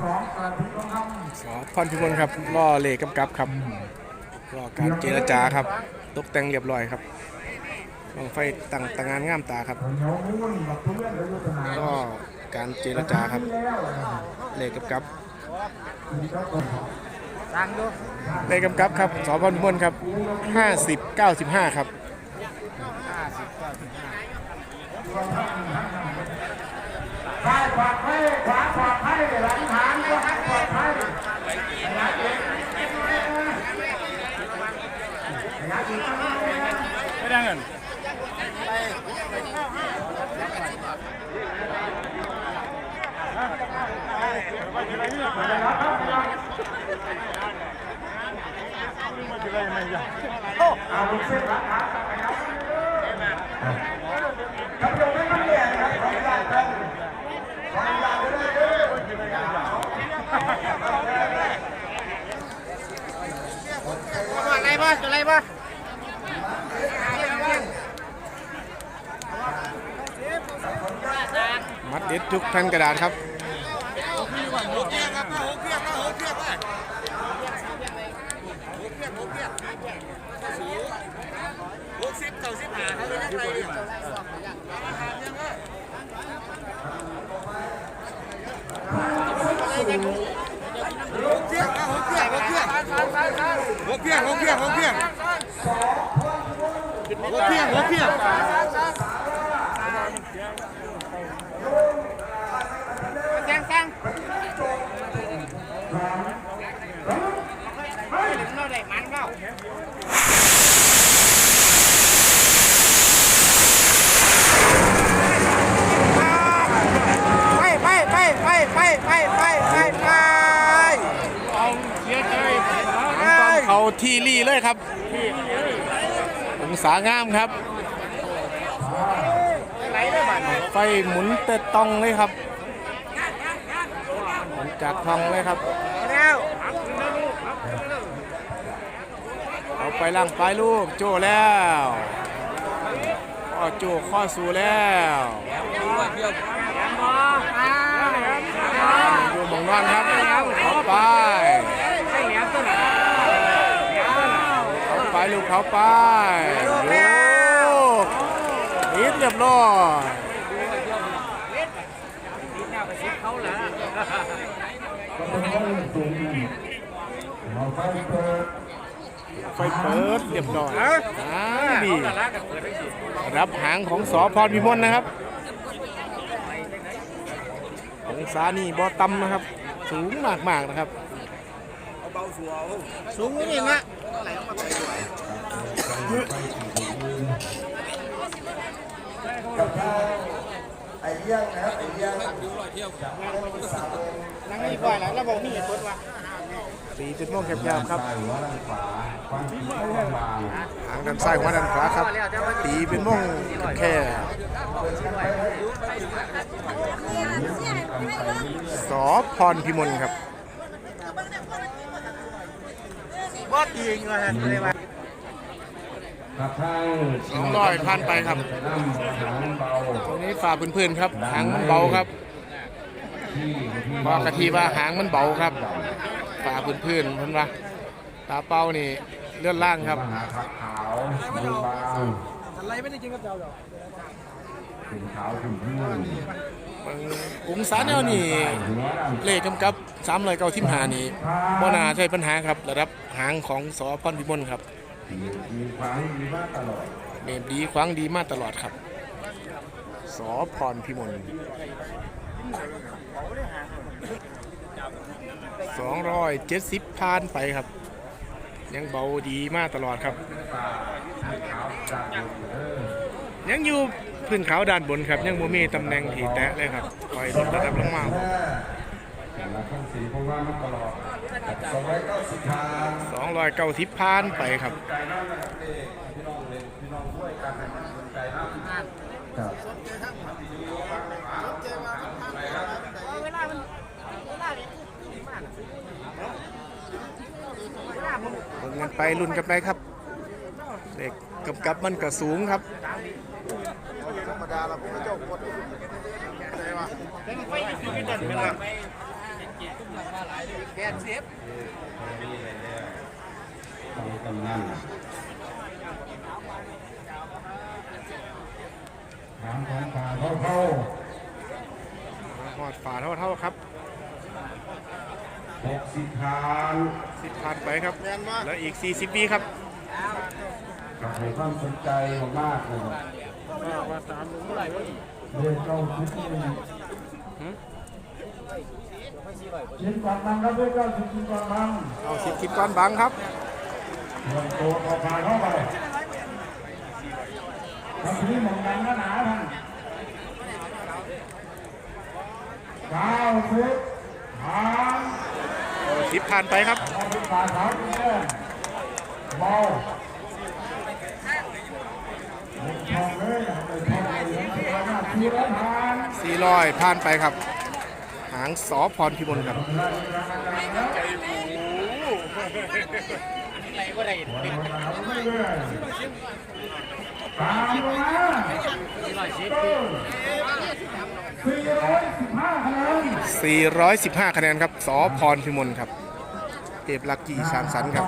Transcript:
สองกระถิ่นทอพรพิมลครับล่อเลกำกับครับรอการเจรจาครับ ตกแต่งเรียบร้อยครับบังไฟตั้งตางานงามตาครับก็การเจรจาครับแล้วเลกำกับก็คนเลกำกับครับสอพรพิมลครับ50 95 ครับ ซ้ายขวาให้ขวาขวาให้หลังหางขวาให้ขวาให้หลังเองไม่ได้เงินเอาคุณเส้นรักษาไปครับ อะไรบ้างอะไรบ้ามัดเด็ดทุกแผ่นกระดาษครับหัว เพียงหัวเพียงหัวเพียงหัวเพียงหัวเพียงแซงแซงเราได้มันเรา ต้องเขาทีรี่เลยครับองศางามครับ ไฟหมุนเตะตองเลยครับหมุนจากทองเลยครับเอาไปล่างไปลูกโจแล้วข้อโจข้อสูแล้วอยู่หมองนอนครับเอาไปเอาไป ลูกเขาไปลูกนิดเรียบร้อยเอาไฟเปิดไฟเปิดเรียบร้อยอ่าดีรับหางของสอพรพิมลนะครับองศานี่บอต่ำนะครับ สูงมากๆนะครับ สูงนี่นะ กับทางไอ้เลี้ยงนะครับไอ้เลี้ยงนั่งนี่ก่อนแล้วแล้วบอกมีเหตุผลว่าสีจุดม่วงแคบๆครับหาวความคิดความบางหางด้านซ้ายหัวด้านขวาครับตีเป็นม่วงแค่สอพรพิมลครับ บ่ตีงเลยฮะเลยว่ากับทางสองร้อยผ่านไปครับน้ำหางเบาตรงนี้ฝ่าเพื่อนๆครับ หางมันเบาครับที่ที่บอกกะทีว่าหางมันเบาครับฝ่าเพื่อนๆเพิ่นว่าตาเป้านี่เลื่อนล่างครับมหาผักขาวมือบางอะไรไม่ได้กินกับเจ้าหรอกถึงขาวถึงพื้น องศาแนวนี้เลขกำกับ3ามร้อยเก้าทิมหานี่บ่น่าใช่ปัญหาครับ ระดับหางของสอพรพิมลครับมีความดีมากตลอดเมมดีคว้างดีมากตลอดครับ สอพรพิมล270ผ่านไปครับ ยังเบาดีมากตลอดครับ ยังอยู่พื้นเขาด้านบนครับ ยังบ่มีตำแหน่งที่แตะเลยครับปล่อยลดระดับลงมาแต่ละขั้นสีเพราะว่ามันตลอดสองร้อยเก้าสิบทาง290ผ่านไปครับครับเวลามันเวลาเนี่ยมากเวลาผมลงกันไปรุ่นกันไปครับ เด็กกับกับมันก็สูงครับธรรมดาเราผมก็เจ้ากดอะไรวะเป็นไฟที่สุดที่เด่นเป็นหลักแปดสิบกำนันถามของป่าเข้าเข้าหอดฝาเท่าเท่าๆครับหกสิบทานสิบผ่านไปครับ แล้วอีก40วิครับกับ ให้ความสนใจมากเลยมากว่าสามเท่าไหร่เรียนเก้าสิบนี่ชิ้นก่อนบังครับเรียนเก้าสิบชิ้นก่อนบังเอาสิบคิดก้อนบังครับเริ่มโตต่อผ่านเข้าไปทำนี้มองดังหนาท่านเก้าสิบผ่านสิบผ่านไปครับเอาไปผ่านเท้าแน่เบาเด็กทองเลยเด็กทองเลยเด็ก ทองหน้าที่แล้วผ่าน400ผ่านไปครับ หางสอพรพิมลครับอะไรก็ได้ตามมาสี่ร้อยสิบห้าคะแนนสี่ร้อยสิบห้าคะแนนครับสอพรพิมลครับเอฟลักกี้ชางสันครับ